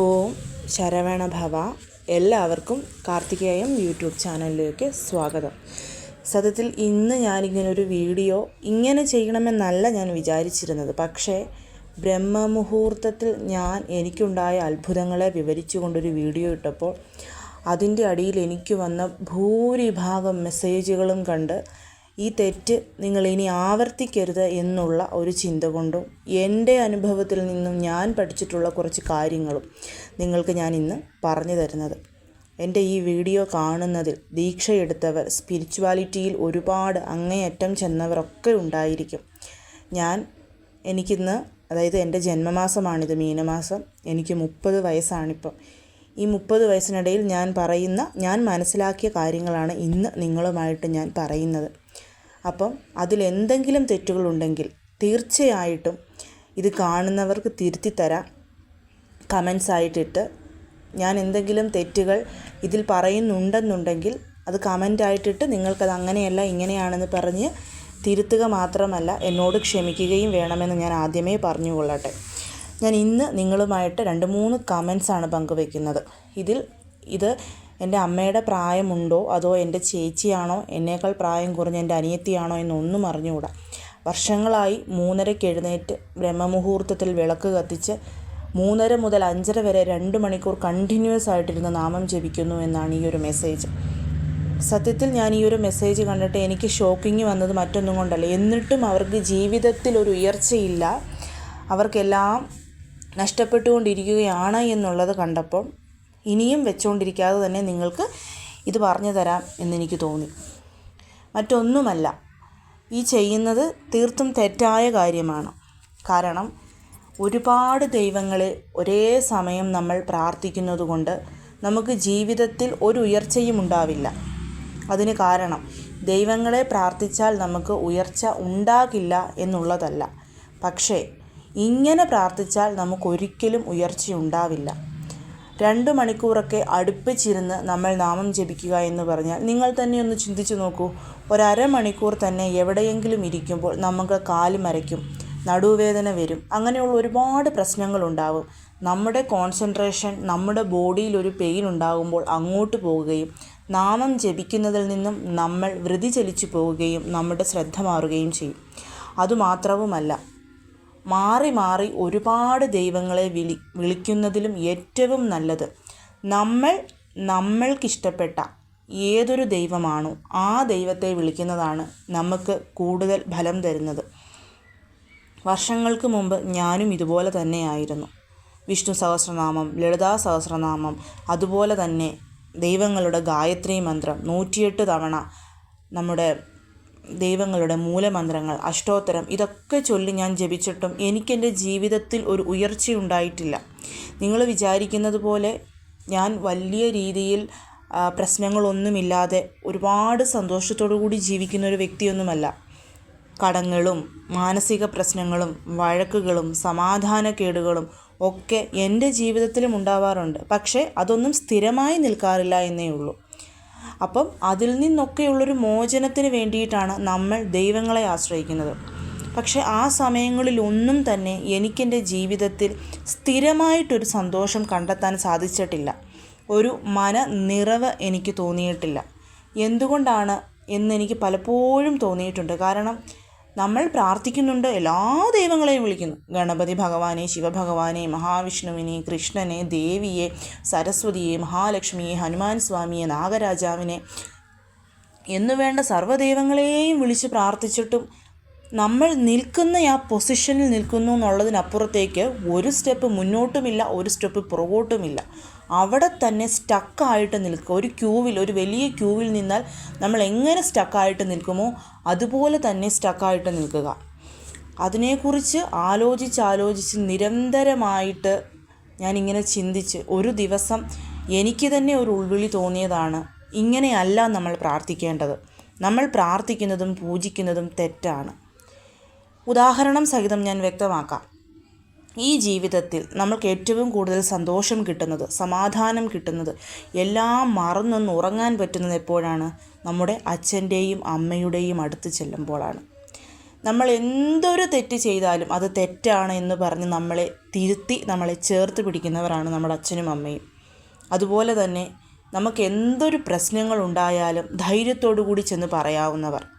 ഓം ശരവണ ഭവ. എല്ലാവർക്കും കാർത്തികേയം യൂട്യൂബ് ചാനലിലേക്ക് സ്വാഗതം. സത്യത്തിൽ ഇന്ന് ഞാനിങ്ങനെ ഒരു വീഡിയോ ഇങ്ങനെ ചെയ്യണമെന്നല്ല ഞാൻ വിചാരിച്ചിരുന്നത്. പക്ഷേ ബ്രഹ്മമുഹൂർത്തത്തിൽ ഞാൻ എനിക്കുണ്ടായ അത്ഭുതങ്ങളെ വിവരിച്ചുകൊണ്ടൊരു വീഡിയോ ഇട്ടപ്പോൾ അതിന്റെ അടിയിൽ എനിക്ക് വന്ന ഭൂരിഭാഗം മെസ്സേജുകളും കണ്ട് ഈ തെറ്റ് നിങ്ങൾ ഇനി ആവർത്തിക്കരുത് എന്നുള്ള ഒരു ചിന്ത കൊണ്ടും എന്റെ അനുഭവത്തിൽ നിന്നും ഞാൻ പഠിച്ചിട്ടുള്ള കുറച്ച് കാര്യങ്ങളും നിങ്ങൾക്ക് ഞാൻ ഇന്ന് പറഞ്ഞു തരുന്നത്. എന്റെ ഈ വീഡിയോ കാണുന്നതിൽ ദീക്ഷയെടുത്തവർ സ്പിരിച്വാലിറ്റിയിൽ ഒരുപാട് അങ്ങേയറ്റം ചെന്നവരൊക്കെ ഉണ്ടായിരിക്കും. ഞാൻ എനിക്കിന്ന് അതായത് എന്റെ ജന്മമാസമാണിത് മീനമാസം. എനിക്ക് മുപ്പത് വയസ്സാണിപ്പം. ഈ മുപ്പത് വയസ്സിനിടയിൽ ഞാൻ പറയുന്ന ഞാൻ മനസ്സിലാക്കിയ കാര്യങ്ങളാണ് ഇന്ന് നിങ്ങളുമായിട്ട് ഞാൻ പറയുന്നത്. അപ്പം അതിലെന്തെങ്കിലും തെറ്റുകളുണ്ടെങ്കിൽ തീർച്ചയായിട്ടും ഇത് കാണുന്നവർക്ക് തിരുത്തി തരാം കമൻസ് ആയിട്ടിട്ട് ഞാൻ എന്തെങ്കിലും തെറ്റുകൾ ഇതിൽ പറയുന്നുണ്ടെന്നുണ്ടെങ്കിൽ അത് കമന്റ് ആയിട്ടിട്ട് നിങ്ങൾക്കത് അങ്ങനെയല്ല ഇങ്ങനെയാണെന്ന് പറഞ്ഞ് തിരുത്തുക മാത്രമല്ല എന്നോട് ക്ഷമിക്കുകയും വേണമെന്ന് ഞാൻ ആദ്യമേ പറഞ്ഞുകൊള്ളട്ടെ. ഞാൻ ഇന്ന് നിങ്ങളുമായിട്ട് രണ്ട് മൂന്ന് കമൻസാണ് പങ്കുവെക്കുന്നത്. ഇതിൽ ഇത് എന്റെ അമ്മയുടെ പ്രായമുണ്ടോ? അതോ എന്റെ ചേച്ചിയാണോ? എന്നേക്കാൾ പ്രായം കുറഞ്ഞ എന്റെ അനിയത്തിയാണോ എന്നൊന്നും അറിഞ്ഞുകൂടാ. വർഷങ്ങളായി മൂന്നരയ്ക്ക് എഴുന്നേറ്റ് ബ്രഹ്മമുഹൂർത്തത്തിൽ വിളക്ക് കത്തിച്ച് മൂന്നര മുതൽ അഞ്ചര വരെ രണ്ട് മണിക്കൂർ കണ്ടിന്യൂസ് ആയിട്ടിരുന്ന് നാമം ജപിക്കുന്നു എന്നാണ് ഈ ഒരു മെസ്സേജ് സത്യത്തിൽ ഞാൻ ഈ ഒരു മെസ്സേജ് കണ്ടിട്ട് എനിക്ക് ഷോക്കിങ് വന്നത് മറ്റൊന്നും കൊണ്ടല്ല. എന്നിട്ടും അവർക്ക് ജീവിതത്തിൽ ഒരു ഉയർച്ചയില്ല. അവർക്കെല്ലാം നഷ്ടപ്പെട്ടുകൊണ്ടിരിക്കുകയാണ് എന്നുള്ളത് കണ്ടപ്പോൾ ഇനിയും വെച്ചുകൊണ്ടിരിക്കാതെ തന്നെ നിങ്ങൾക്ക് ഇത് പറഞ്ഞു തരാം എന്നെനിക്ക് തോന്നി. മറ്റൊന്നുമല്ല ഈ ചെയ്യുന്നത് തീർത്തും തെറ്റായ കാര്യമാണ്. കാരണം ഒരുപാട് ദൈവങ്ങളെ ഒരേ സമയം നമ്മൾ പ്രാർത്ഥിക്കുന്നത് കൊണ്ട് നമുക്ക് ജീവിതത്തിൽ ഒരു ഉയർച്ചയും ഉണ്ടാവില്ല. അതിന് കാരണം ദൈവങ്ങളെ പ്രാർത്ഥിച്ചാൽ നമുക്ക് ഉയർച്ച ഉണ്ടാകില്ല എന്നുള്ളതല്ല. പക്ഷേ ഇങ്ങനെ പ്രാർത്ഥിച്ചാൽ നമുക്കൊരിക്കലും ഉയർച്ച ഉണ്ടാവില്ല. രണ്ട് മണിക്കൂറൊക്കെ അടുപ്പിച്ചിരുന്ന് നമ്മൾ നാമം ജപിക്കുക എന്ന് പറഞ്ഞാൽ നിങ്ങൾ തന്നെ ഒന്ന് ചിന്തിച്ചു നോക്കൂ. ഒരമണിക്കൂർ തന്നെ എവിടെയെങ്കിലും ഇരിക്കുമ്പോൾ നമുക്ക് കാൽ മരയ്ക്കും നടുവേദന വരും. അങ്ങനെയുള്ള ഒരുപാട് പ്രശ്നങ്ങളുണ്ടാവും നമ്മുടെ കോൺസെൻട്രേഷൻ നമ്മുടെ ബോഡിയിൽ ഒരു പെയിൻ ഉണ്ടാകുമ്പോൾ അങ്ങോട്ട് പോവുകയും നാമം ജപിക്കുന്നതിൽ നിന്നും നമ്മൾ വൃതി ചലിച്ചു പോവുകയും നമ്മുടെ ശ്രദ്ധ മാറുകയും ചെയ്യും. അതുമാത്രവുമല്ല മാറി മാറി ഒരുപാട് ദൈവങ്ങളെ വിളി വിളിക്കുന്നതിലും ഏറ്റവും നല്ലത് നമ്മൾ നമ്മൾക്കിഷ്ടപ്പെട്ട ഏതൊരു ദൈവമാണോ ആ ദൈവത്തെ വിളിക്കുന്നതാണ് നമുക്ക് കൂടുതൽ ഫലം തരുന്നത്. വർഷങ്ങൾക്ക് മുമ്പ് ഞാനും ഇതുപോലെ തന്നെയായിരുന്നു വിഷ്ണു സഹസ്രനാമം ലളിതാ സഹസ്രനാമം അതുപോലെ തന്നെ ദൈവങ്ങളുടെ ഗായത്രി മന്ത്രം നൂറ്റിയെട്ട് തവണ നമ്മുടെ ദൈവങ്ങളുടെ മൂലമന്ത്രങ്ങൾ അഷ്ടോത്തരം ഇതൊക്കെ ചൊല്ലി ഞാൻ ജപിച്ചിട്ടും എനിക്കെന്റെ ജീവിതത്തിൽ ഒരു ഉയർച്ചയുണ്ടായിട്ടില്ല നിങ്ങൾ വിചാരിക്കുന്നത് പോലെ ഞാൻ വലിയ രീതിയിൽ പ്രശ്നങ്ങളൊന്നുമില്ലാതെ ഒരുപാട് സന്തോഷത്തോടു കൂടി ജീവിക്കുന്ന ഒരു വ്യക്തിയൊന്നുമല്ല. കടങ്ങളും മാനസിക പ്രശ്നങ്ങളും വഴക്കുകളും സമാധാനക്കേടുകളും ഒക്കെ എന്റെ ജീവിതത്തിലും ഉണ്ടാവാറുണ്ട്. പക്ഷേ അതൊന്നും സ്ഥിരമായി നിൽക്കാറില്ല എന്നേ ഉള്ളൂ. അപ്പം അതിൽ നിന്നൊക്കെയുള്ളൊരു മോചനത്തിന് വേണ്ടിയിട്ടാണ് നമ്മൾ ദൈവങ്ങളെ ആശ്രയിക്കുന്നത്. പക്ഷെ ആ സമയങ്ങളിലൊന്നും തന്നെ എനിക്കെന്റെ ജീവിതത്തിൽ സ്ഥിരമായിട്ടൊരു സന്തോഷം കണ്ടെത്താൻ സാധിച്ചിട്ടില്ല. ഒരു മന നിറവ് എനിക്ക് തോന്നിയിട്ടില്ല. എന്തുകൊണ്ടാണ് എന്നെനിക്ക് പലപ്പോഴും തോന്നിയിട്ടുണ്ട്. കാരണം നമ്മൾ പ്രാർത്ഥിക്കുന്നുണ്ട്. എല്ലാ ദൈവങ്ങളെയും വിളിക്കുന്നു. ഗണപതി ഭഗവാനെ ശിവഭഗവാനെ മഹാവിഷ്ണുവിനെ കൃഷ്ണനെ ദേവിയെ സരസ്വതിയെ മഹാലക്ഷ്മിയെ ഹനുമാൻ സ്വാമിയെ നാഗരാജാവിനെ എന്നുവേണ്ട സർവദൈവങ്ങളെയും വിളിച്ച് പ്രാർത്ഥിച്ചിട്ടും നമ്മൾ നിൽക്കുന്ന ആ പൊസിഷനിൽ നിൽക്കുന്നു എന്നുള്ളതിനപ്പുറത്തേക്ക് ഒരു സ്റ്റെപ്പ് മുന്നോട്ടുമില്ല ഒരു സ്റ്റെപ്പ് പുറകോട്ടുമില്ല. അവിടെ തന്നെ സ്റ്റക്കായിട്ട് നിൽക്കുക ഒരു ക്യൂവിൽ ഒരു വലിയ ക്യൂവിൽ നിന്നാൽ നമ്മൾ എങ്ങനെ സ്റ്റക്കായിട്ട് നിൽക്കുമോ അതുപോലെ തന്നെ സ്റ്റക്കായിട്ട് നിൽക്കുക. അതിനെക്കുറിച്ച് ആലോചിച്ചാലോചിച്ച് ആലോചിച്ച് നിരന്തരമായിട്ട് ഞാനിങ്ങനെ ചിന്തിച്ച് ഒരു ദിവസം എനിക്ക് തന്നെ ഒരു ഉൾവിളി തോന്നിയതാണ്. ഇങ്ങനെയല്ല നമ്മൾ പ്രാർത്ഥിക്കേണ്ടത്. നമ്മൾ പ്രാർത്ഥിക്കുന്നതും പൂജിക്കുന്നതും തെറ്റാണ്. ഉദാഹരണം സഹിതം ഞാൻ വ്യക്തമാക്കാം. ഈ ജീവിതത്തിൽ നമ്മൾക്ക് ഏറ്റവും കൂടുതൽ സന്തോഷം കിട്ടുന്നത് സമാധാനം കിട്ടുന്നത് എല്ലാം മറന്നൊന്ന് ഉറങ്ങാൻ പറ്റുന്നത് എപ്പോഴാണ്? നമ്മുടെ അച്ഛന്റെയും അമ്മയുടെയും അടുത്ത് ചെല്ലുമ്പോഴാണ്. നമ്മൾ എന്തൊരു തെറ്റ് ചെയ്താലും അത് തെറ്റാണ് എന്ന് പറഞ്ഞ് നമ്മളെ തിരുത്തി നമ്മളെ ചേർത്ത് പിടിക്കുന്നവരാണ് നമ്മുടെ അച്ഛനും അമ്മയും. അതുപോലെ തന്നെ നമുക്ക് എന്തൊരു പ്രശ്നങ്ങൾ ഉണ്ടായാലും ധൈര്യത്തോടു കൂടി ചെന്ന് പറയാവുന്നവർ.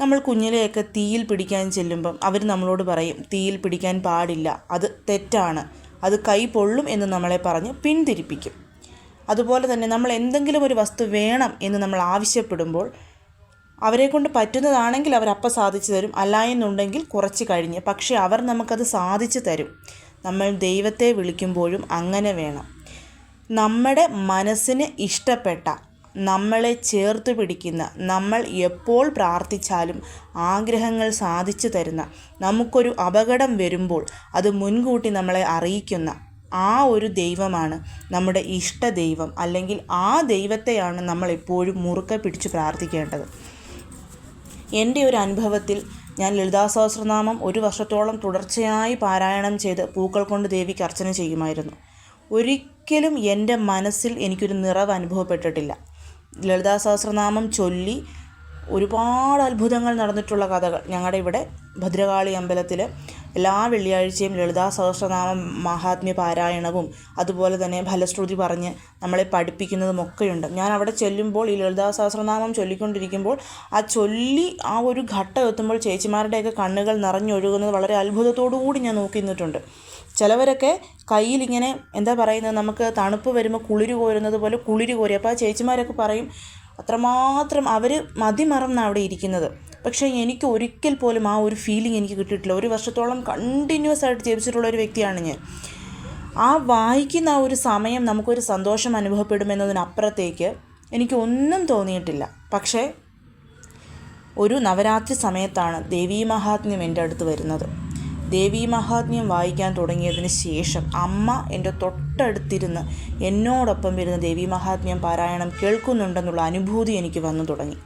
നമ്മൾ കുഞ്ഞിലെയൊക്കെ തീയിൽ പിടിക്കാൻ ചെല്ലുമ്പം അവർ നമ്മളോട് പറയും തീയിൽ പിടിക്കാൻ പാടില്ല അത് തെറ്റാണ്. അത് കൈ പൊള്ളും എന്ന് നമ്മളെ പറഞ്ഞ് പിന്തിരിപ്പിക്കും. അതുപോലെ തന്നെ നമ്മൾ എന്തെങ്കിലും ഒരു വസ്തു വേണം എന്ന് നമ്മൾ ആവശ്യപ്പെടുമ്പോൾ അവരെ കൊണ്ട് പറ്റുന്നതാണെങ്കിൽ അവർ അപ്പം സാധിച്ചു തരും അല്ല എന്നുണ്ടെങ്കിൽ കുറച്ച് കഴിഞ്ഞ്. പക്ഷേ അവർ നമുക്കത് സാധിച്ചു തരും. നമ്മൾ ദൈവത്തെ വിളിക്കുമ്പോഴും അങ്ങനെ വേണം. നമ്മുടെ മനസ്സിന് ഇഷ്ടപ്പെട്ട നമ്മളെ ചേർത്ത് പിടിക്കുന്ന നമ്മൾ എപ്പോൾ പ്രാർത്ഥിച്ചാലും ആഗ്രഹങ്ങൾ സാധിച്ചു തരുന്ന നമുക്കൊരു അപകടം വരുമ്പോൾ അത് മുൻകൂട്ടി നമ്മളെ അറിയിക്കുന്ന ആ ഒരു ദൈവമാണ് നമ്മുടെ ഇഷ്ട ദൈവം. അല്ലെങ്കിൽ ആ ദൈവത്തെയാണ് നമ്മൾ എപ്പോഴും മുറുക്കെ പിടിച്ച് പ്രാർത്ഥിക്കേണ്ടത്. എന്റെ ഒരു അനുഭവത്തിൽ ഞാൻ ലളിതാ സഹസ്രനാമം ഒരു വർഷത്തോളം തുടർച്ചയായി പാരായണം ചെയ്ത് പൂക്കൾ കൊണ്ട് ദേവിക്ക് അർച്ചന ചെയ്യുമായിരുന്നു. ഒരിക്കലും എന്റെ മനസ്സിൽ എനിക്കൊരു നിറവ് അനുഭവപ്പെട്ടിട്ടില്ല. ലളിതാ സഹസ്രനാമം ചൊല്ലി ഒരുപാട് അത്ഭുതങ്ങൾ നടന്നിട്ടുള്ള കഥകൾ. ഞങ്ങളുടെ ഇവിടെ ഭദ്രകാളി അമ്പലത്തിൽ എല്ലാ വെള്ളിയാഴ്ചയും ലളിതാ സഹസ്രനാമം മഹാത്മ്യ പാരായണവും അതുപോലെ തന്നെ ഫലശ്രുതി പറഞ്ഞ് നമ്മളെ പഠിപ്പിക്കുന്നതും ഒക്കെയുണ്ട് ഞാൻ അവിടെ ചെല്ലുമ്പോൾ ഈ ലളിതാ സഹസ്രനാമം ചൊല്ലിക്കൊണ്ടിരിക്കുമ്പോൾ ആ ചൊല്ലി ആ ഒരു ഘട്ടം എത്തുമ്പോൾ ചേച്ചിമാരുടെയൊക്കെ കണ്ണുകൾ നിറഞ്ഞൊഴുകുന്നത് വളരെ അത്ഭുതത്തോടു കൂടി ഞാൻ നോക്കി നിന്നിട്ടുണ്ട് ചിലവരൊക്കെ കയ്യിൽ ഇങ്ങനെ എന്താ പറയുന്നത് നമുക്ക് തണുപ്പ് വരുമ്പോൾ കുളിര് കോരുന്നത് പോലെ കുളിര് കോരി. അപ്പോൾ ആ ചേച്ചിമാരൊക്കെ പറയും അത്രമാത്രം അവർ മതിമറന്നാണ് അവിടെ ഇരിക്കുന്നത്. പക്ഷേ എനിക്ക് ഒരിക്കൽ പോലും ആ ഒരു ഫീലിംഗ് എനിക്ക് കിട്ടിയിട്ടില്ല. ഒരു വർഷത്തോളം കണ്ടിന്യൂസ് ആയിട്ട് ജീവിച്ചിട്ടുള്ള ഒരു വ്യക്തിയാണ് ഞാൻ. ആ വായിക്കുന്ന ആ ഒരു സമയം നമുക്കൊരു സന്തോഷം അനുഭവപ്പെടുമെന്നതിനപ്പുറത്തേക്ക് എനിക്ക് ഒന്നും തോന്നിയിട്ടില്ല. പക്ഷേ ഒരു നവരാത്രി സമയത്താണ് ദേവീ മഹാത്മ്യം എന്റെ അടുത്ത് വരുന്നത്. ദേവീ മഹാത്മ്യം വായിക്കാൻ തുടങ്ങിയതിന് ശേഷം അമ്മ എന്റെ തൊട്ടടുത്തിരുന്ന് എന്നോടൊപ്പം ഇരുന്ന് ദേവീ മഹാത്മ്യം പാരായണം കേൾക്കുന്നുണ്ടെന്നുള്ള അനുഭൂതി എനിക്ക് വന്നു തുടങ്ങി.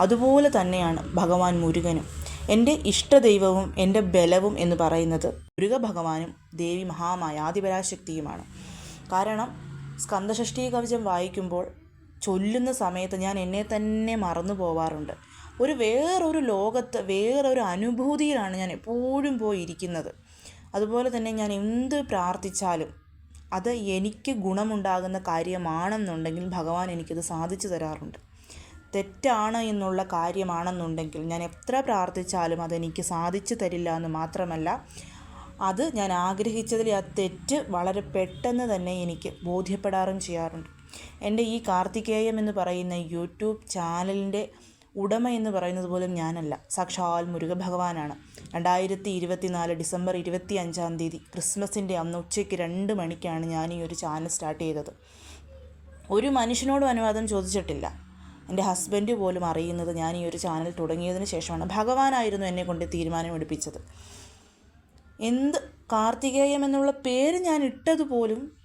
അതുപോലെ തന്നെയാണ് ഭഗവാൻ മുരുകനും. എന്റെ ഇഷ്ടദൈവവും എന്റെ ബലവും എന്ന് പറയുന്നത് മുരുക ഭഗവാനും ദേവി മഹാമായ ആദിപരാശക്തിയുമാണ്. കാരണം സ്കന്ദഷഷ്ടി കവചം വായിക്കുമ്പോൾ ചൊല്ലുന്ന സമയത്ത് ഞാൻ എന്നെ തന്നെ മറന്നു പോവാറുണ്ട്. ഒരു വേറൊരു ലോകത്ത് വേറൊരു അനുഭൂതിയിലാണ് ഞാൻ എപ്പോഴും പോയി ഇരിക്കുന്നത് അതുപോലെ തന്നെ ഞാൻ എന്ത് പ്രാർത്ഥിച്ചാലും അത് എനിക്ക് ഗുണമുണ്ടാകുന്ന കാര്യമാണെന്നുണ്ടെങ്കിൽ ഭഗവാൻ എനിക്കത് സാധിച്ചു തരാറുണ്ട്. തെറ്റാണ് എന്നുള്ള കാര്യമാണെന്നുണ്ടെങ്കിൽ ഞാൻ എത്ര പ്രാർത്ഥിച്ചാലും അതെനിക്ക് സാധിച്ചു തരില്ല എന്ന് മാത്രമല്ല അത് ഞാൻ ആഗ്രഹിച്ചതിൽ ആ തെറ്റ് വളരെ പെട്ടെന്ന് തന്നെ എനിക്ക് ബോധ്യപ്പെടാറും ചെയ്യാറുണ്ട്. എന്റെ ഈ കാർത്തികേയം എന്ന് പറയുന്ന യൂട്യൂബ് ചാനലിന്റെ ഉടമ എന്ന് പറയുന്നത് പോലും ഞാനല്ല. സാക്ഷാൽ മുരുക ഭഗവാനാണ് രണ്ടായിരത്തി ഇരുപത്തി നാല് ഡിസംബർ ഇരുപത്തി അഞ്ചാം തീയതി ക്രിസ്മസിന്റെ അന്ന് ഉച്ചയ്ക്ക് രണ്ട് മണിക്കാണ് ഞാൻ ഈ ഒരു ചാനൽ സ്റ്റാർട്ട് ചെയ്തത്. ഒരു മനുഷ്യനോടും അനുവാദം ചോദിച്ചിട്ടില്ല. എന്റെ ഹസ്ബൻഡ് പോലും അറിയുന്നത് ഞാൻ ഈ ഒരു ചാനൽ തുടങ്ങിയതിന് ശേഷമാണ്. ഭഗവാനായിരുന്നു എന്നെ കൊണ്ട് തീരുമാനമെടുപ്പിച്ചത്. എന്ത് കാർത്തികേയം എന്നുള്ള പേര് ഞാൻ ഇട്ടതുപോലും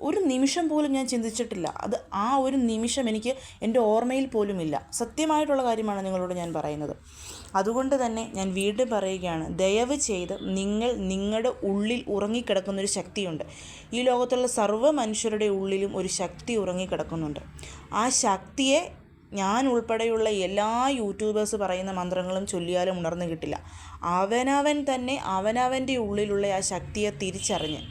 ഒരു നിമിഷം പോലും ഞാൻ ചിന്തിച്ചിട്ടില്ല. അത് ആ ഒരു നിമിഷം എനിക്ക് എന്റെ ഓർമ്മയിൽ പോലും ഇല്ല സത്യമായിട്ടുള്ള കാര്യമാണ് നിങ്ങളോട് ഞാൻ പറയുന്നത്. അതുകൊണ്ട് തന്നെ ഞാൻ വീണ്ടും പറയുകയാണ് ദയവ് ചെയ്ത് നിങ്ങൾ നിങ്ങളുടെ ഉള്ളിൽ ഉറങ്ങിക്കിടക്കുന്നൊരു ശക്തിയുണ്ട്. ഈ ലോകത്തുള്ള സർവ മനുഷ്യരുടെ ഉള്ളിലും ഒരു ശക്തി ഉറങ്ങിക്കിടക്കുന്നുണ്ട്. ആ ശക്തിയെ ഞാൻ ഉൾപ്പെടെയുള്ള എല്ലാ യൂട്യൂബേഴ്സ് പറയുന്ന മന്ത്രങ്ങളും ചൊല്ലിയാലും ഉണർന്നു കിട്ടില്ല. അവനവൻ തന്നെ അവനവന്റെ ഉള്ളിലുള്ള ആ ശക്തിയെ തിരിച്ചറിഞ്ഞ്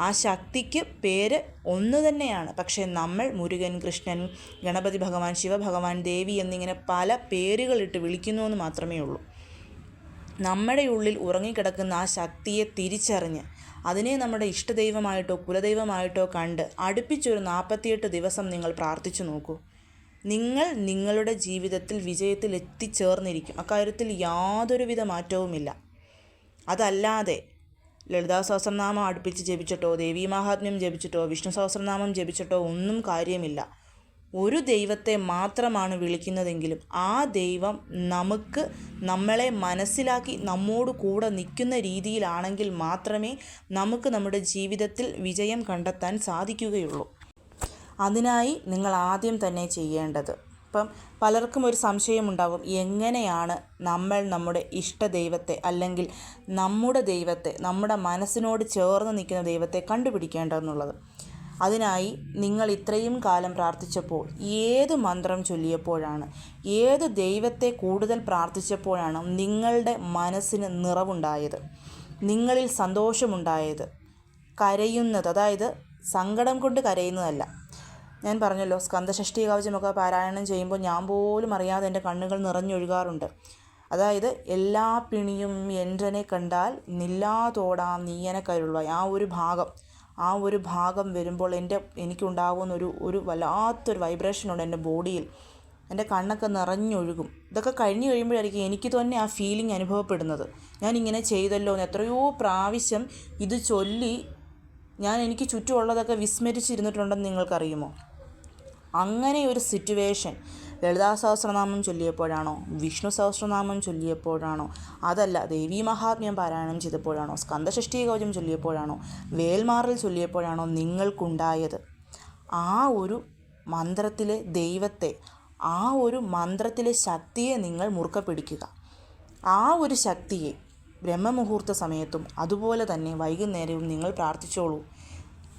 ആ ശക്തിക്ക് പേര് ഒന്ന് തന്നെയാണ്. പക്ഷേ നമ്മൾ മുരുകൻ കൃഷ്ണൻ ഗണപതി ഭഗവാൻ ശിവഭഗവാൻ ദേവി എന്നിങ്ങനെ പല പേരുകളിട്ട് വിളിക്കുന്നു എന്ന് മാത്രമേ ഉള്ളൂ. നമ്മുടെ ഉള്ളിൽ ഉറങ്ങിക്കിടക്കുന്ന ആ ശക്തിയെ തിരിച്ചറിഞ്ഞ് അതിനെ നമ്മുടെ ഇഷ്ടദൈവമായിട്ടോ കുലദൈവമായിട്ടോ കണ്ട് അടുപ്പിച്ചൊരു നാൽപ്പത്തിയെട്ട് ദിവസം നിങ്ങൾ പ്രാർത്ഥിച്ചു നോക്കൂ. നിങ്ങൾ നിങ്ങളുടെ ജീവിതത്തിൽ വിജയത്തിൽ എത്തിച്ചേർന്നിരിക്കും അക്കാര്യത്തിൽ യാതൊരുവിധ മാറ്റവുമില്ല. അതല്ലാതെ ലളിതാ സഹസ്രനാമം അടുപ്പിച്ച് ജപിച്ചിട്ടോ ദേവീ മഹാത്മ്യം ജപിച്ചിട്ടോ വിഷ്ണു സഹസ്രനാമം ജപിച്ചിട്ടോ ഒന്നും കാര്യമില്ല. ഒരു ദൈവത്തെ മാത്രമാണ് വിളിക്കുന്നതെങ്കിലും ആ ദൈവം നമുക്ക് നമ്മളെ മനസ്സിലാക്കി നമ്മോട് കൂടെ നിൽക്കുന്ന രീതിയിലാണെങ്കിൽ മാത്രമേ നമുക്ക് നമ്മുടെ ജീവിതത്തിൽ വിജയം കണ്ടെത്താൻ സാധിക്കുകയുള്ളൂ. അതിനായി നിങ്ങൾ ആദ്യം തന്നെ ചെയ്യേണ്ടത് ഇപ്പം പലർക്കും ഒരു സംശയമുണ്ടാവും. എങ്ങനെയാണ് നമ്മൾ നമ്മുടെ ഇഷ്ട ദൈവത്തെ അല്ലെങ്കിൽ നമ്മുടെ ദൈവത്തെ നമ്മുടെ മനസ്സിനോട് ചേർന്ന് നിൽക്കുന്ന ദൈവത്തെ കണ്ടുപിടിക്കേണ്ടതെന്നുള്ളത്. അതിനായി നിങ്ങൾ ഇത്രയും കാലം പ്രാർത്ഥിച്ചപ്പോൾ ഏത് മന്ത്രം ചൊല്ലിയപ്പോഴാണ് ഏത് ദൈവത്തെ കൂടുതൽ പ്രാർത്ഥിച്ചപ്പോഴാണ് നിങ്ങളുടെ മനസ്സിന് നിറവുണ്ടായത് നിങ്ങളിൽ സന്തോഷമുണ്ടായത് കരയുന്നത്? അതായത് സങ്കടം കൊണ്ട് കരയുന്നതല്ല ഞാൻ പറഞ്ഞല്ലോ സ്കന്ദഷഷ്ടി കവചമൊക്കെ പാരായണം ചെയ്യുമ്പോൾ ഞാൻ പോലും അറിയാതെ എന്റെ കണ്ണുകൾ നിറഞ്ഞൊഴുകാറുണ്ട്. അതായത് എല്ലാ പിണിയും എന്റനെ കണ്ടാൽ നില്ലാതോടാ നീയനെ കരുളുവായി ആ ഒരു ഭാഗം ആ ഒരു ഭാഗം വരുമ്പോൾ എന്റെ എനിക്കുണ്ടാകുന്ന ഒരു ഒരു വല്ലാത്തൊരു വൈബ്രേഷനുണ്ട് എന്റെ ബോഡിയിൽ എന്റെ കണ്ണൊക്കെ നിറഞ്ഞൊഴുകും. ഇതൊക്കെ കഴിഞ്ഞ് കഴിയുമ്പോഴായിരിക്കും എനിക്ക് തന്നെ ആ ഫീലിംഗ് അനുഭവപ്പെടുന്നത്. ഞാൻ ഇങ്ങനെ ചെയ്തല്ലോ എന്ന് എത്രയോ പ്രാവശ്യം ഇത് ചൊല്ലി ഞാൻ എനിക്ക് ചുറ്റുമുള്ളതൊക്കെ വിസ്മരിച്ചിരുന്നിട്ടുണ്ടെന്ന് നിങ്ങൾക്കറിയുമോ? അങ്ങനെ ഒരു സിറ്റുവേഷൻ ലളിതാ സഹസ്രനാമം ചൊല്ലിയപ്പോഴാണോ? വിഷ്ണു സഹസ്രനാമം ചൊല്ലിയപ്പോഴാണോ? അതല്ല ദേവീ മഹാത്മ്യം പാരായണം ചെയ്തപ്പോഴാണോ? സ്കന്ദഷഷ്ടി കവചം ചൊല്ലിയപ്പോഴാണോ? വേൽമാറിൽ ചൊല്ലിയപ്പോഴാണോ നിങ്ങൾക്കുണ്ടായത്? ആ ഒരു മന്ത്രത്തിലെ ദൈവത്തെ ആ ഒരു മന്ത്രത്തിലെ ശക്തിയെ നിങ്ങൾ മുറുക്ക പിടിക്കുക. ആ ഒരു ശക്തിയെ ബ്രഹ്മമുഹൂർത്ത സമയത്തും അതുപോലെ തന്നെ വൈകുന്നേരവും നിങ്ങൾ പ്രാർത്ഥിച്ചോളൂ.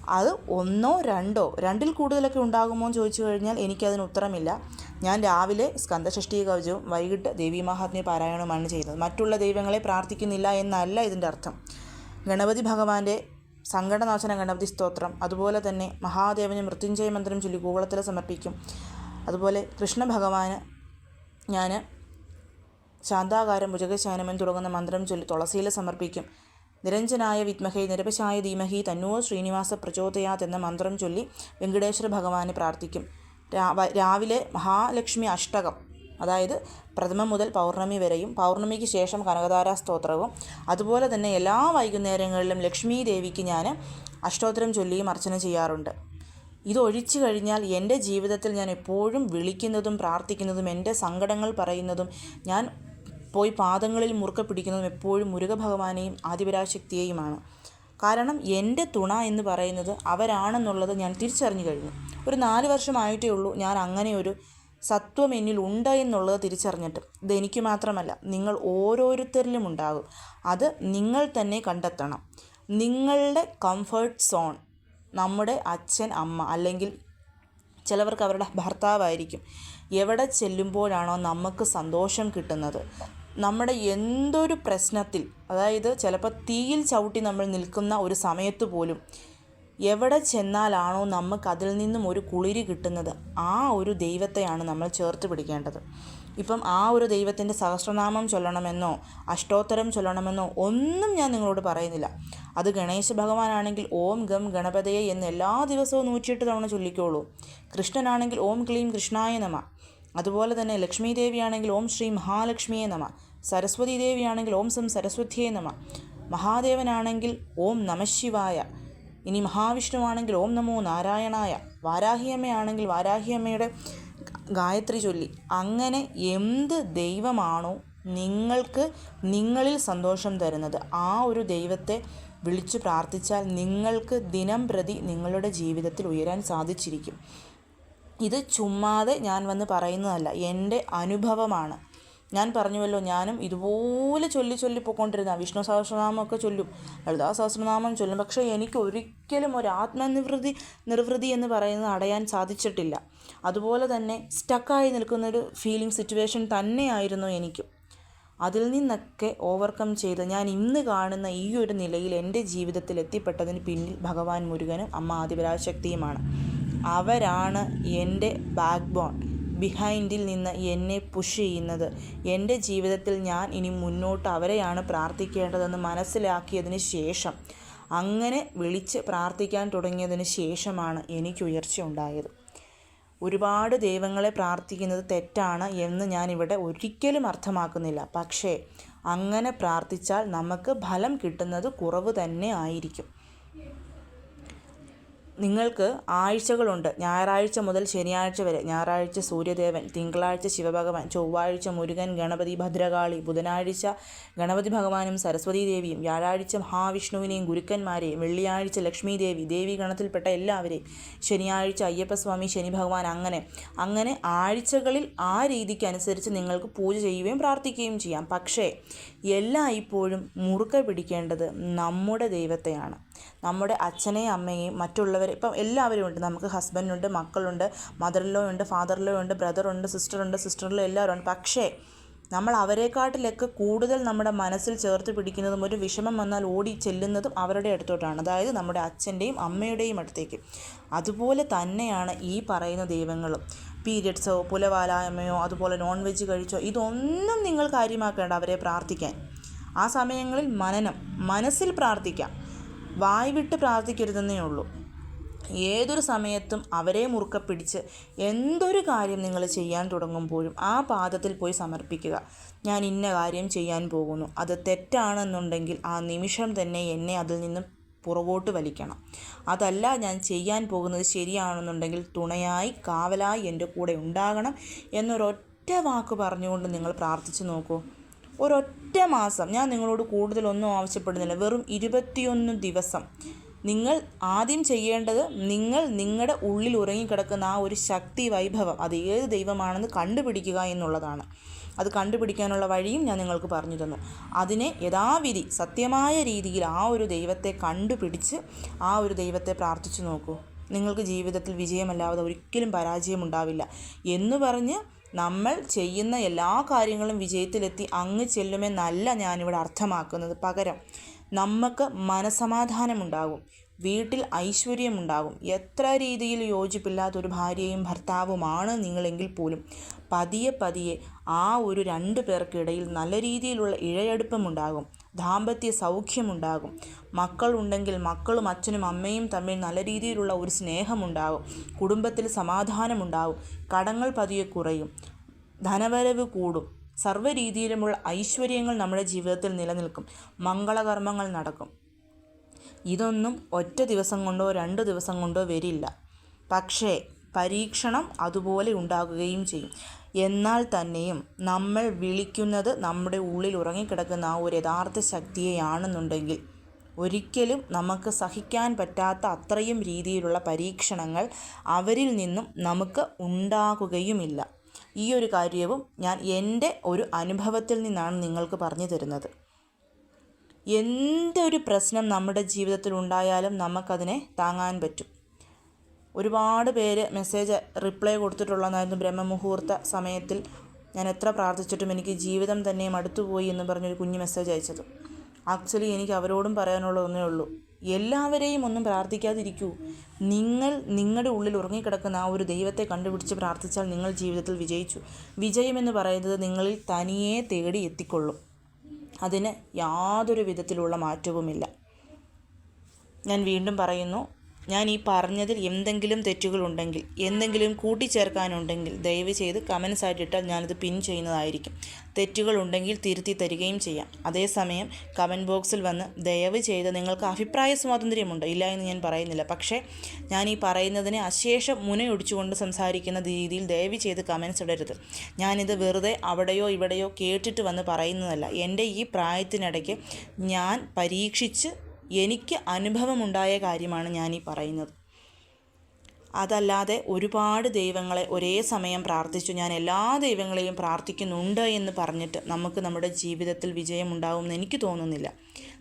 അത് ഒന്നോ രണ്ടോ രണ്ടിൽ കൂടുതലൊക്കെ ഉണ്ടാകുമോ എന്ന് ചോദിച്ചു കഴിഞ്ഞാൽ എനിക്കതിന് ഉത്തരമില്ല. ഞാൻ രാവിലെ സ്കന്ധഷ്ഠി കവചവും വൈകിട്ട് ദേവീ മഹാത്മ്യ പാരായണവുമാണ് ചെയ്യുന്നത്. മറ്റുള്ള ദൈവങ്ങളെ പ്രാർത്ഥിക്കുന്നില്ല എന്നല്ല ഇതിന്റെ അർത്ഥം. ഗണപതി ഭഗവാന്റെ സങ്കടനാശന ഗണപതി സ്തോത്രം അതുപോലെ തന്നെ മഹാദേവന് മൃത്യുഞ്ജയ മന്ത്രം ചൊല്ലി കൂവളത്തിൽ സമർപ്പിക്കും. അതുപോലെ കൃഷ്ണ ഭഗവാന് ഞാൻ ശാന്താകാരം ഭുജഗശാനമൻ തുടങ്ങുന്ന മന്ത്രം ചൊല്ലി തുളസിയിൽ സമർപ്പിക്കും. നിരഞ്ജനായ വിത്മഹേ നിരപശായ ധീമഹി തന്നോ ശ്രീനിവാസ പ്രചോദയാത് എന്ന മന്ത്രം ചൊല്ലി വെങ്കടേശ്വര ഭഗവാനെ പ്രാർത്ഥിക്കും. രാവിലെ മഹാലക്ഷ്മി അഷ്ടകം അതായത് പ്രഥമ മുതൽ പൗർണമി വരെയും പൗർണമിക്ക് ശേഷം കനകതാര സ്തോത്രവും അതുപോലെ തന്നെ എല്ലാ വൈകുന്നേരങ്ങളിലും ലക്ഷ്മി ദേവിക്ക് ഞാൻ അഷ്ടോത്തരം ചൊല്ലിയും അർച്ചന ചെയ്യാറുണ്ട്. ഇതൊഴിച്ചു കഴിഞ്ഞാൽ എന്റെ ജീവിതത്തിൽ ഞാൻ എപ്പോഴും വിളിക്കുന്നതും പ്രാർത്ഥിക്കുന്നതും എന്റെ സങ്കടങ്ങൾ പറയുന്നതും ഞാൻ പോയി പാദങ്ങളിൽ മുറുക്ക പിടിക്കുന്നതും എപ്പോഴും മുരുക ഭഗവാനെയും ആദിപരാശക്തിയെയുമാണ്. കാരണം എന്റെ തുണ എന്ന് പറയുന്നത് അവരാണെന്നുള്ളത് ഞാൻ തിരിച്ചറിഞ്ഞു കഴിഞ്ഞു. ഒരു നാല് വർഷമായിട്ടേ ഉള്ളൂ ഞാൻ അങ്ങനെ ഒരു സത്വം എന്നിൽ ഉണ്ട് എന്നുള്ളത് തിരിച്ചറിഞ്ഞിട്ട്. ഇതെനിക്ക് മാത്രമല്ല നിങ്ങൾ ഓരോരുത്തരിലും ഉണ്ടാകും. അത് നിങ്ങൾ തന്നെ കണ്ടെത്തണം. നിങ്ങളുടെ കംഫർട്ട് സോൺ നമ്മുടെ അച്ഛൻ അമ്മ അല്ലെങ്കിൽ ചിലവർക്ക് അവരുടെ ഭർത്താവായിരിക്കും. എവിടെ ചെല്ലുമ്പോഴാണോ നമുക്ക് സന്തോഷം കിട്ടുന്നത്. നമ്മുടെ എന്തൊരു പ്രശ്നത്തിൽ അതായത് ചിലപ്പോൾ തീയിൽ ചവിട്ടി നമ്മൾ നിൽക്കുന്ന ഒരു സമയത്ത് പോലും എവിടെ ചെന്നാലാണോ നമുക്ക് അതിൽ നിന്നും ഒരു കുളിരി കിട്ടുന്നത്. ആ ഒരു ദൈവത്തെയാണ് നമ്മൾ ചേർത്ത് പിടിക്കേണ്ടത്. ഇപ്പം ആ ഒരു ദൈവത്തിന്റെ സഹസ്രനാമം ചൊല്ലണമെന്നോ അഷ്ടോത്തരം ചൊല്ലണമെന്നോ ഒന്നും ഞാൻ നിങ്ങളോട് പറയുന്നില്ല. അത് ഗണേശ ഭഗവാനാണെങ്കിൽ ഓം ഗം ഗണപതയെ എന്ന് എല്ലാ ദിവസവും നൂറ്റിയെട്ട് തവണ ചൊല്ലിക്കോളൂ. കൃഷ്ണനാണെങ്കിൽ ഓം ക്ലീം കൃഷ്ണായ നമ. അതുപോലെ തന്നെ ലക്ഷ്മി ദേവിയാണെങ്കിൽ ഓം ശ്രീ മഹാലക്ഷ്മിയെ നമ സരസ്വതി ദേവിയാണെങ്കിൽ ഓം സം സരസ്വതിയെ നമ മഹാദേവനാണെങ്കിൽ ഓം നമശിവായ ഇനി മഹാവിഷ്ണുവാണെങ്കിൽ ഓം നമോ നാരായണായ വാരാഹിയമ്മയാണെങ്കിൽ വാരാഹിയമ്മയുടെ ഗായത്രി ചൊല്ലി. അങ്ങനെ എന്ത് ദൈവമാണോ നിങ്ങൾക്ക് നിങ്ങളിൽ സന്തോഷം തരുന്നത്. ആ ഒരു ദൈവത്തെ വിളിച്ചു പ്രാർത്ഥിച്ചാൽ നിങ്ങൾക്ക് ദിനം പ്രതി നിങ്ങളുടെ ജീവിതത്തിൽ ഉയരാൻ സാധിച്ചിരിക്കും. ഇത് ചുമ്മാതെ ഞാൻ വന്ന് പറയുന്നതല്ല. എന്റെ അനുഭവമാണ്. ഞാൻ പറഞ്ഞുവല്ലോ ഞാനും ഇതുപോലെ ചൊല്ലി ചൊല്ലി പോയിക്കൊണ്ടിരുന്ന വിഷ്ണു സഹസ്രനാമമൊക്കെ ചൊല്ലും ലളിതാ സഹസ്രനാമം ചൊല്ലും പക്ഷേ എനിക്ക് ഒരിക്കലും ഒരു ആത്മനിവൃത്തി നിർവൃതി എന്ന് പറയുന്നത് അടയാൻ സാധിച്ചിട്ടില്ല. അതുപോലെ തന്നെ സ്റ്റക്കായി നിൽക്കുന്നൊരു ഫീലിംഗ് സിറ്റുവേഷൻ തന്നെയായിരുന്നു എനിക്കും. അതിൽ നിന്നൊക്കെ ഓവർകം ചെയ്ത് ഞാൻ ഇന്ന് കാണുന്ന ഈ ഒരു നിലയിൽ എന്റെ ജീവിതത്തിൽ എത്തിപ്പെട്ടതിന് പിന്നിൽ ഭഗവാൻ മുരുകനും അമ്മ ആദിപരാശക്തിയുമാണ് അവരാണ് എന്റെ ബാക്ക് ബോൺ ബിഹൈൻഡിൽ നിന്ന് എന്നെ പുഷ് ചെയ്യുന്നത്. എന്റെ ജീവിതത്തിൽ ഞാൻ ഇനി മുന്നോട്ട് അവരെയാണ് പ്രാർത്ഥിക്കേണ്ടതെന്ന് മനസ്സിലാക്കിയതിന് ശേഷം അങ്ങനെ വിളിച്ച് പ്രാർത്ഥിക്കാൻ തുടങ്ങിയതിന് ശേഷമാണ് എനിക്ക് ഉയർച്ച ഉണ്ടായത്. ഒരുപാട് ദൈവങ്ങളെ പ്രാർത്ഥിക്കുന്നത് തെറ്റാണ് എന്ന് ഞാനിവിടെ ഒരിക്കലും അർത്ഥമാക്കുന്നില്ല. പക്ഷേ അങ്ങനെ പ്രാർത്ഥിച്ചാൽ നമുക്ക് ഫലം കിട്ടുന്നത് കുറവ് തന്നെ ആയിരിക്കും. നിങ്ങൾക്ക് ആഴ്ചകളുണ്ട്. ഞായറാഴ്ച മുതൽ ശനിയാഴ്ച വരെ. ഞായറാഴ്ച സൂര്യദേവൻ തിങ്കളാഴ്ച ശിവഭഗവാൻ ചൊവ്വാഴ്ച മുരുകൻ ഗണപതി ഭദ്രകാളി ബുധനാഴ്ച ഗണപതി ഭഗവാനും സരസ്വതി ദേവിയും വ്യാഴാഴ്ച മഹാവിഷ്ണുവിനെയും ഗുരുക്കന്മാരെയും വെള്ളിയാഴ്ച ലക്ഷ്മി ദേവി ദേവി ഗണത്തിൽപ്പെട്ട എല്ലാവരെയും ശനിയാഴ്ച അയ്യപ്പസ്വാമി ശനി ഭഗവാൻ അങ്ങനെ. അങ്ങനെ ആഴ്ചകളിൽ ആ രീതിക്ക് അനുസരിച്ച് നിങ്ങൾക്ക് പൂജ ചെയ്യുകയും പ്രാർത്ഥിക്കുകയും ചെയ്യാം. പക്ഷേ എല്ലായ്പ്പോഴും മുറുക്ക പിടിക്കേണ്ടത് നമ്മുടെ ദൈവത്തെയാണ്. നമ്മുടെ അച്ഛനെയും അമ്മയെയും മറ്റുള്ളവരെ ഇപ്പം എല്ലാവരും ഉണ്ട്. നമുക്ക് ഹസ്ബൻഡുണ്ട് മക്കളുണ്ട് മദറിലോ ഉണ്ട് ഫാദറിലോ ഉണ്ട് ബ്രദറുണ്ട് സിസ്റ്ററുണ്ട് സിസ്റ്ററിലോ എല്ലാവരും ഉണ്ട് പക്ഷേ നമ്മൾ അവരെക്കാട്ടിലൊക്കെ കൂടുതൽ നമ്മുടെ മനസ്സിൽ ചേർത്ത് പിടിക്കുന്നതും ഒരു വിഷമം വന്നാൽ ഓടി ചെല്ലുന്നതും അവരുടെ അടുത്തോട്ടാണ്. അതായത് നമ്മുടെ അച്ഛന്റെയും അമ്മയുടെയും അടുത്തേക്ക്. അതുപോലെ തന്നെയാണ് ഈ പറയുന്ന ദൈവങ്ങളും. പീരിയഡ്സോ പുലവാലായ്മയോ അതുപോലെ നോൺ വെജ് കഴിച്ചോ ഇതൊന്നും നിങ്ങൾ കാര്യമാക്കേണ്ട. അവരെ പ്രാർത്ഥിക്കാൻ. ആ സമയങ്ങളിൽ മനനം മനസ്സിൽ പ്രാർത്ഥിക്കാം. വായ് വിട്ട് പ്രാർത്ഥിക്കരുതെന്നേ ഉള്ളൂ. ഏതൊരു സമയത്തും അവരെ മുറുക്ക പിടിച്ച് എന്തൊരു കാര്യം നിങ്ങൾ ചെയ്യാൻ തുടങ്ങുമ്പോഴും ആ പാദത്തിൽ പോയി സമർപ്പിക്കുക. ഞാൻ ഇന്ന കാര്യം ചെയ്യാൻ പോകുന്നു. അത് തെറ്റാണെന്നുണ്ടെങ്കിൽ ആ നിമിഷം തന്നെ എന്നെ അതിൽ നിന്നും പുറകോട്ട് വലിക്കണം. അതല്ല ഞാൻ ചെയ്യാൻ പോകുന്നത് ശരിയാണെന്നുണ്ടെങ്കിൽ തുണയായി കാവലായി എന്റെ കൂടെ ഉണ്ടാകണം എന്നൊരൊറ്റ വാക്ക് പറഞ്ഞുകൊണ്ട് നിങ്ങൾ പ്രാർത്ഥിച്ചു നോക്കൂ. ഒരൊറ്റ മാസം ഞാൻ നിങ്ങളോട് കൂടുതലൊന്നും ആവശ്യപ്പെടുന്നില്ല. വെറും ഇരുപത്തിയൊന്ന് ദിവസം. നിങ്ങൾ ആദ്യം ചെയ്യേണ്ടത് നിങ്ങൾ നിങ്ങളുടെ ഉള്ളിൽ ഉറങ്ങിക്കിടക്കുന്ന ആ ഒരു ശക്തി വൈഭവം അത് ഏത് ദൈവമാണെന്ന് കണ്ടുപിടിക്കുക എന്നുള്ളതാണ്. അത് കണ്ടുപിടിക്കാനുള്ള വഴിയും ഞാൻ നിങ്ങൾക്ക് പറഞ്ഞു തന്നു. അതിനെ യഥാവിധി സത്യമായ രീതിയിൽ ആ ഒരു ദൈവത്തെ കണ്ടുപിടിച്ച് ആ ഒരു ദൈവത്തെ പ്രാർത്ഥിച്ചു നോക്കൂ. നിങ്ങൾക്ക് ജീവിതത്തിൽ വിജയമല്ലാതെ ഒരിക്കലും പരാജയമുണ്ടാവില്ല എന്ന് പറഞ്ഞ് നമ്മൾ ചെയ്യുന്ന എല്ലാ കാര്യങ്ങളും വിജയത്തിലെത്തി അങ്ങ് ചെല്ലുമെന്നല്ല ഞാനിവിടെ അർത്ഥമാക്കുന്നത്. പകരം നമുക്ക് മനസമാധാനമുണ്ടാകും. വീട്ടിൽ ഐശ്വര്യമുണ്ടാകും. എത്ര രീതിയിൽ യോജിപ്പില്ലാത്തൊരു ഭാര്യയും ഭർത്താവുമാണ് നിങ്ങളെങ്കിൽ പോലും. പതിയെ പതിയെ ആ ഒരു രണ്ട് പേർക്കിടയിൽ നല്ല രീതിയിലുള്ള ഇഴയടുപ്പമുണ്ടാകും. ദാമ്പത്യ സൗഖ്യമുണ്ടാകും. മക്കളുണ്ടെങ്കിൽ മക്കളും അച്ഛനും അമ്മയും തമ്മിൽ നല്ല രീതിയിലുള്ള ഒരു സ്നേഹമുണ്ടാകും. കുടുംബത്തിൽ സമാധാനമുണ്ടാകും. കടങ്ങൾ പതിയെ കുറയും. ധനവരവ് കൂടും. സർവ രീതിയിലുമുള്ള ഐശ്വര്യങ്ങൾ നമ്മുടെ ജീവിതത്തിൽ നിലനിൽക്കും. മംഗളകർമ്മങ്ങൾ നടക്കും. ഇതൊന്നും ഒറ്റ ദിവസം കൊണ്ടോ രണ്ട് ദിവസം കൊണ്ടോ വരില്ല. പക്ഷേ പരീക്ഷണം അതുപോലെ ഉണ്ടാകുകയും ചെയ്യും. എന്നാൽ തന്നെയും നമ്മൾ വിളിക്കുന്നത് നമ്മുടെ ഉള്ളിൽ ഉറങ്ങിക്കിടക്കുന്ന ആ ഒരു യഥാർത്ഥ ശക്തിയെയാണെന്നുണ്ടെങ്കിൽ ഒരിക്കലും നമുക്ക് സഹിക്കാൻ പറ്റാത്ത അത്രയും രീതിയിലുള്ള പരീക്ഷണങ്ങൾ അവരിൽ നിന്നും നമുക്ക് ഉണ്ടാകുകയുമില്ല. ഈ ഒരു കാര്യവും ഞാൻ എന്റെ ഒരു അനുഭവത്തിൽ നിന്നാണ് നിങ്ങൾക്ക് പറഞ്ഞു തരുന്നത്. എന്തൊരു പ്രശ്നം നമ്മുടെ ജീവിതത്തിൽ ഉണ്ടായാലും നമുക്കതിനെ താങ്ങാൻ പറ്റും. ഒരുപാട് പേര് മെസ്സേജ് റിപ്ലൈ കൊടുത്തിട്ടുള്ളതായിരുന്നു ബ്രഹ്മമുഹൂർത്ത സമയത്തിൽ. ഞാൻ എത്ര പ്രാർത്ഥിച്ചിട്ടും എനിക്ക് ജീവിതം തന്നെ മടുത്തുപോയി എന്ന് പറഞ്ഞൊരു കുഞ്ഞ് മെസ്സേജ് അയച്ചത്. ആക്ച്വലി എനിക്ക് അവരോടും പറയാനുള്ളതൊന്നേ ഉള്ളൂ. എല്ലാവരെയും ഒന്നും പ്രാർത്ഥിക്കാതിരിക്കൂ. നിങ്ങൾ നിങ്ങളുടെ ഉള്ളിൽ ഉറങ്ങിക്കിടക്കുന്ന ആ ഒരു ദൈവത്തെ കണ്ടുപിടിച്ച് പ്രാർത്ഥിച്ചാൽ നിങ്ങൾ ജീവിതത്തിൽ വിജയിച്ചു. വിജയമെന്ന് പറയുന്നത് നിങ്ങളിൽ തനിയെ തേടി എത്തിക്കൊള്ളും. അതിന് യാതൊരു വിധത്തിലുള്ള മാറ്റവുമില്ല. ഞാൻ വീണ്ടും പറയുന്നു ഞാൻ ഈ പറഞ്ഞതിൽ എന്തെങ്കിലും തെറ്റുകളുണ്ടെങ്കിൽ എന്തെങ്കിലും കൂട്ടിച്ചേർക്കാനുണ്ടെങ്കിൽ ദയവ് ചെയ്ത് കമൻസ് ആയിട്ടിട്ടാൽ ഞാനത് പിൻ ചെയ്യുന്നതായിരിക്കും. തെറ്റുകളുണ്ടെങ്കിൽ തിരുത്തി തരികയും ചെയ്യാം. അതേസമയം കമന്റ് ബോക്സിൽ വന്ന് ദയവ് ചെയ്ത് നിങ്ങൾക്ക് അഭിപ്രായ സ്വാതന്ത്ര്യമുണ്ട്. ഇല്ല എന്ന് ഞാൻ പറയുന്നില്ല. പക്ഷേ ഞാൻ ഈ പറയുന്നതിനെ അശേഷം മുനയൊടിച്ചുകൊണ്ട് സംസാരിക്കുന്ന രീതിയിൽ ദയവ് ചെയ്ത് കമൻസ് ഇടരുത്. ഞാനിത് വെറുതെ അവിടെയോ ഇവിടെയോ കേട്ടിട്ട് വന്ന് പറയുന്നതല്ല. എന്റെ ഈ പ്രായത്തിനിടയ്ക്ക് ഞാൻ പരീക്ഷിച്ച് എനിക്ക് അനുഭവമുണ്ടായ കാര്യമാണ് ഞാൻ ഈ പറയുന്നത്. അതല്ലാതെ ഒരുപാട് ദൈവങ്ങളെ ഒരേ സമയം പ്രാർത്ഥിച്ചു. ഞാൻ എല്ലാ ദൈവങ്ങളെയും പ്രാർത്ഥിക്കുന്നുണ്ട് എന്ന് പറഞ്ഞിട്ട് നമുക്ക് നമ്മുടെ ജീവിതത്തിൽ വിജയമുണ്ടാവുമെന്ന് എനിക്ക് തോന്നുന്നില്ല.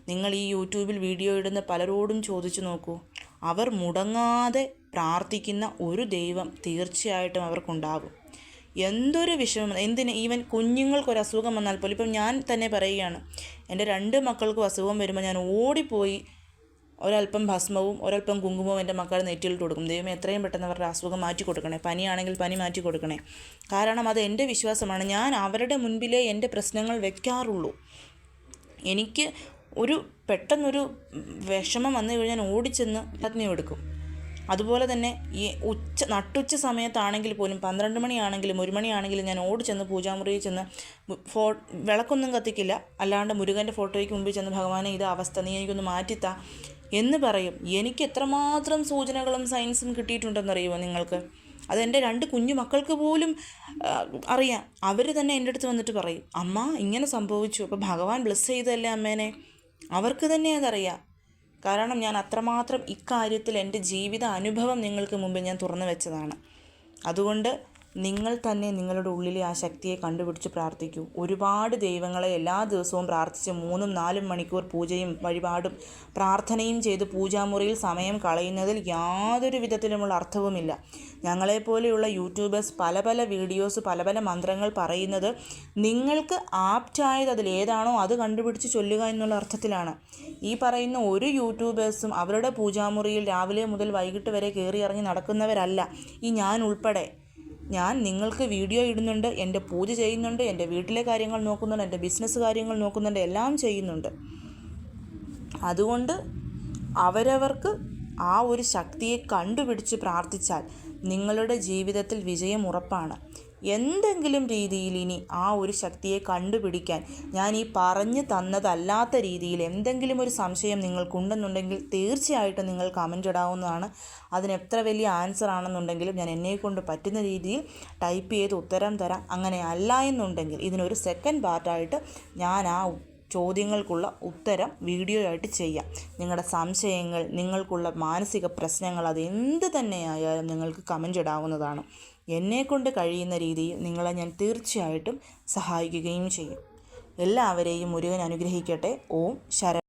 നിങ്ങൾ ഈ യൂട്യൂബിൽ വീഡിയോ ഇടുന്ന പലരോടും ചോദിച്ചു നോക്കൂ. അവർ മുടങ്ങാതെ പ്രാർത്ഥിക്കുന്ന ഒരു ദൈവം തീർച്ചയായിട്ടും അവർക്കുണ്ടാകും. എന്തൊരു വിഷമം. എന്തിന്? ഈവൻ കുഞ്ഞുങ്ങൾക്കൊരു അസുഖം വന്നാൽ പോലും. ഇപ്പം ഞാൻ തന്നെ പറയുകയാണ്. എന്റെ രണ്ട് മക്കൾക്കും അസുഖം വരുമ്പോൾ ഞാൻ ഓടിപ്പോയി ഒരല്പം ഭസ്മവും ഒരല്പം കുങ്കുമവും എന്റെ മക്കളുടെ നെറ്റിയിലിട്ട് കൊടുക്കും. ദൈവം എത്രയും പെട്ടെന്ന് അവരുടെ അസുഖം മാറ്റി കൊടുക്കണേ. പനിയാണെങ്കിൽ പനി മാറ്റി കൊടുക്കണേ. കാരണം അത് എന്റെ വിശ്വാസമാണ്. ഞാൻ അവരുടെ മുൻപിലേ എന്റെ പ്രശ്നങ്ങൾ വെക്കാറുള്ളൂ. എനിക്ക് ഒരു പെട്ടെന്നൊരു വിഷമം വന്നു കഴിഞ്ഞാൽ ഓടിച്ചെന്ന് അഗ്നി എടുക്കും. അതുപോലെ തന്നെ ഈ ഉച്ച നട്ടുച്ച സമയത്താണെങ്കിൽ പോലും പന്ത്രണ്ട് മണിയാണെങ്കിലും ഒരു മണിയാണെങ്കിലും ഞാൻ ഓടി ചെന്ന് പൂജാമുറിയിൽ ചെന്ന് ഫോ വിളക്കൊന്നും കത്തിക്കില്ല. അല്ലാണ്ട് മുരുകന്റെ ഫോട്ടോയ്ക്ക് മുമ്പിൽ ചെന്ന് ഭഗവാനെ ഇത് അവസ്ഥ നീ എനിക്കൊന്ന് മാറ്റിത്താ എന്ന് പറയും. എനിക്ക് എത്രമാത്രം സൂചനകളും സയൻസും കിട്ടിയിട്ടുണ്ടെന്നറിയുമോ നിങ്ങൾക്ക്? അതെന്റെ രണ്ട് കുഞ്ഞു മക്കൾക്ക് പോലും അറിയാം. അവർ തന്നെ എന്റെ അടുത്ത് വന്നിട്ട് പറയും അമ്മ ഇങ്ങനെ സംഭവിച്ചു. അപ്പോൾ ഭഗവാൻ ബ്ലെസ് ചെയ്തല്ലേ അമ്മേനെ? അവർക്ക് തന്നെ അതറിയാം. കാരണം ഞാൻ അത്രമാത്രം ഇക്കാര്യത്തിൽ എന്റെ ജീവിത അനുഭവം നിങ്ങൾക്ക് മുമ്പിൽ ഞാൻ തുറന്നു വെച്ചതാണ്. അതുകൊണ്ട് നിങ്ങൾ തന്നെ നിങ്ങളുടെ ഉള്ളിലെ ആ ശക്തിയെ കണ്ടുപിടിച്ച് പ്രാർത്ഥിക്കൂ. ഒരുപാട് ദൈവങ്ങളെ എല്ലാ ദിവസവും പ്രാർത്ഥിച്ച് മൂന്നും നാലും മണിക്കൂർ പൂജയും വഴിപാടും പ്രാർത്ഥനയും ചെയ്ത് പൂജാമുറിയിൽ സമയം കളയുന്നതിൽ യാതൊരു വിധത്തിലുമുള്ള അർത്ഥവുമില്ല. ഞങ്ങളെപ്പോലെയുള്ള യൂട്യൂബേഴ്സ് പല പല വീഡിയോസ് പല പല മന്ത്രങ്ങൾ പറയുന്നത് നിങ്ങൾക്ക് ആപ്റ്റായത് അതിൽ ഏതാണോ അത് കണ്ടുപിടിച്ച് ചൊല്ലുക എന്നുള്ള അർത്ഥത്തിലാണ്. ഈ പറയുന്ന ഒരു യൂട്യൂബേഴ്സും അവരുടെ പൂജാമുറിയിൽ രാവിലെ മുതൽ വൈകിട്ട് വരെ കയറി ഇറങ്ങി നടക്കുന്നവരല്ല. ഈ ഞാൻ ഉൾപ്പെടെ ഞാൻ നിങ്ങൾക്ക് വീഡിയോ ഇടുന്നുണ്ട് എന്റെ പൂജ ചെയ്യുന്നുണ്ട് എന്റെ വീട്ടിലെ കാര്യങ്ങൾ നോക്കുന്നുണ്ട് എന്റെ ബിസിനസ് കാര്യങ്ങൾ നോക്കുന്നുണ്ട് എല്ലാം ചെയ്യുന്നുണ്ട്. അതുകൊണ്ട് അവരവർക്ക് ആ ഒരു ശക്തിയെ കണ്ടുപിടിച്ച് പ്രാർത്ഥിച്ചാൽ നിങ്ങളുടെ ജീവിതത്തിൽ വിജയം ഉറപ്പാണ്. എന്തെങ്കിലും രീതിയിൽ ഇനി ആ ഒരു ശക്തിയെ കണ്ടുപിടിക്കാൻ ഞാൻ ഈ പറഞ്ഞു തന്നതല്ലാത്ത രീതിയിൽ എന്തെങ്കിലും ഒരു സംശയം നിങ്ങൾക്കുണ്ടെന്നുണ്ടെങ്കിൽ തീർച്ചയായിട്ടും നിങ്ങൾ കമന്റ് ഇടാവുന്നതാണ്. അതിന് എത്ര വലിയ ആൻസർ ആണെന്നുണ്ടെങ്കിലും ഞാൻ എന്നെക്കൊണ്ട് പറ്റുന്ന രീതിയിൽ ടൈപ്പ് ചെയ്ത് ഉത്തരം തരാം. അങ്ങനെ അല്ല എന്നുണ്ടെങ്കിൽ ഇതിനൊരു സെക്കൻഡ് പാർട്ടായിട്ട് ഞാൻ ആ ചോദ്യങ്ങൾക്കുള്ള ഉത്തരം വീഡിയോ ആയിട്ട് ചെയ്യാം. നിങ്ങളുടെ സംശയങ്ങൾ നിങ്ങൾക്കുള്ള മാനസിക പ്രശ്നങ്ങൾ അത് എന്ത് തന്നെയായാലും നിങ്ങൾക്ക് കമന്റ് ഇടാവുന്നതാണ്. എന്നെക്കൊണ്ട് കഴിയുന്ന രീതിയിൽ നിങ്ങളെ ഞാൻ തീർച്ചയായിട്ടും സഹായിക്കുകയും ചെയ്യും. എല്ലാവരെയും മുരുകൻ അനുഗ്രഹിക്കട്ടെ. ഓം ശര